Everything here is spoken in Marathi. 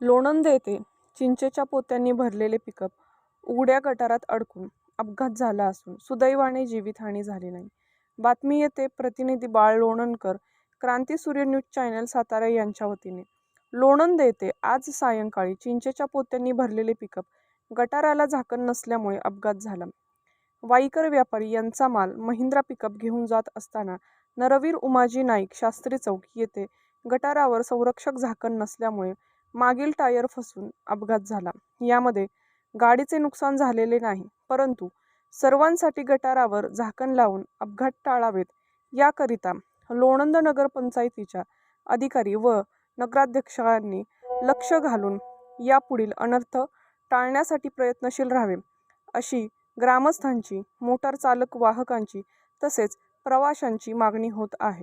लोणंद येथे चिंचेच्या पोत्यांनी भरलेले पिकअप उघड्या गटारात अडकून अपघात झाला असून सुदैवाने जीवितहानी झाली नाही. बातमी येते प्रतिनिधी बाळ लोणंदकर क्रांती सूर्य न्यूज चॅनल सातारा यांच्या वतीने. लोणंद येथे आज सायंकाळी चिंचेच्या पोत्यांनी भरलेले पिकअप गटाराला झाकण नसल्यामुळे अपघात झाला. वाईकर व्यापारी यांचा माल महिंद्रा पिकअप घेऊन जात असताना नरवीर उमाजी नाईक शास्त्री चौक येथे गटारावर संरक्षक झाकण नसल्यामुळे मागील टायर फसून अपघात झाला. यामध्ये गाडीचे नुकसान झालेले नाही परंतु सर्वांसाठी गटारावर झाकण लावून अपघात टाळावेत. याकरिता लोणंद नगरपंचायतीच्या अधिकारी व नगराध्यक्षांनी लक्ष घालून यापुढील अनर्थ टाळण्यासाठी प्रयत्नशील राहावे अशी ग्रामस्थांची मोटार चालक वाहकांची तसेच प्रवाशांची मागणी होत आहे.